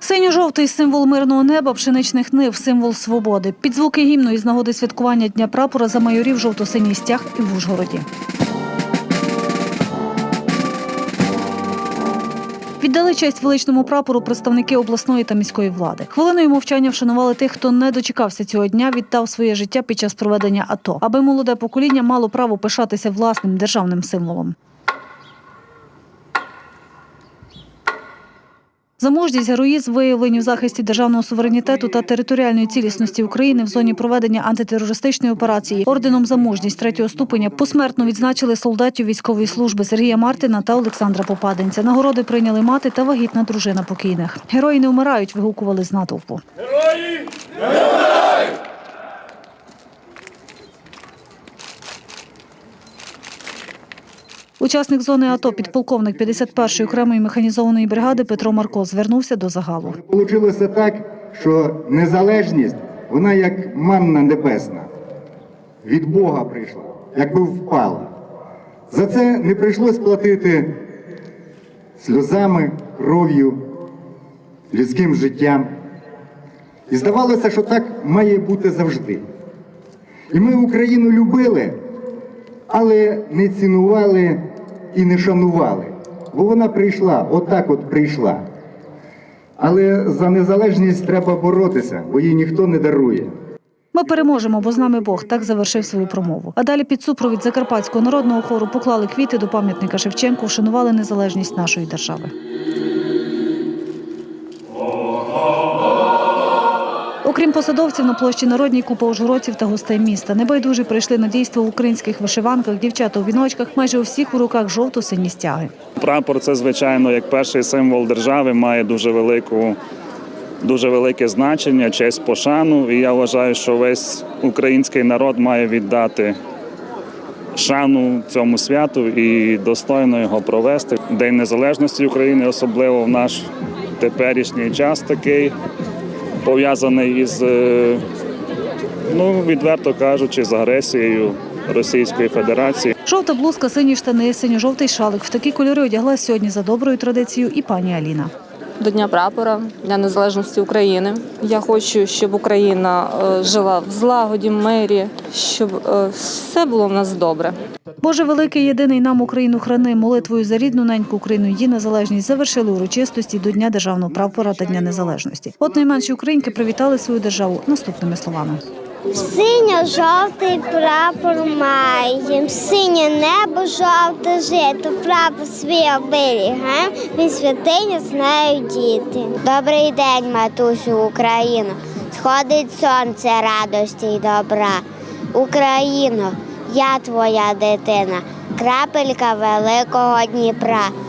Синьо-жовтий символ мирного неба, пшеничних нив, символ свободи. Під звуки гімну із нагоди святкування Дня прапора замайорів жовто-синій стяг і в Ужгороді. Віддали честь величному прапору представники обласної та міської влади. Хвилиною мовчання вшанували тих, хто не дочекався цього дня, віддав своє життя під час проведення АТО, аби молоде покоління мало право пишатися власним державним символом. За мужність, героїзм, виявлені в захисті державного суверенітету та територіальної цілісності України в зоні проведення антитерористичної операції орденом за мужність третього ступеня посмертно відзначили солдатів військової служби Сергія Мартина та Олександра Попаденця. Нагороди прийняли мати та вагітна дружина покійних. Герої не вмирають, вигукували з натовпу. Учасник зони АТО, підполковник 51-ї окремої механізованої бригади Петро Марко звернувся до загалу. Получилося так, що незалежність, вона як манна небесна. Від Бога прийшла, якби впала. За це не прийшлось платити сльозами, кров'ю, людським життям. І здавалося, що так має бути завжди. І ми Україну любили, але не цінували і не шанували. Бо вона прийшла, отак от прийшла. Але за незалежність треба боротися, бо її ніхто не дарує. Ми переможемо, бо з нами Бог так завершив свою промову. А далі під супровід закарпатського народного хору поклали квіти до пам'ятника Шевченку, вшанували незалежність нашої держави. Окрім посадовців на площі Народній купа ужгородців та гостей міста. Небайдужі прийшли на дійство в українських вишиванках, дівчата у віночках, майже у всіх у руках жовто-сині стяги. Прапор це, звичайно, як перший символ держави, має дуже велику. Дуже велике значення, честь пошану, і я вважаю, що весь український народ має віддати шану цьому святу і достойно його провести. День Незалежності України, особливо в наш теперішній час, такий пов'язаний із, е, ну відверто кажучи, з агресією Російської Федерації. Жовта блузка, сині штани, синьо-жовтий шалик. В такі кольори одягла сьогодні за доброю традицією і пані Аліна. До Дня прапора, Дня Незалежності України. Я хочу, щоб Україна е, жила в злагоді, мирі, щоб е, все було в нас добре. Боже великий, єдиний нам Україну храни, молитвою за рідну неньку Україну, її незалежність завершили урочистості до Дня державного прапора та Дня Незалежності. От найменші українки привітали свою державу наступними словами. Синьо-жовтий прапор маєм, синє небо, жовте жито, прапор свій оберігаєм, він святиня знають діти. Добрий день, матусю Україно, сходить сонце радості й добра. Україно, я твоя дитина, крапелька великого Дніпра.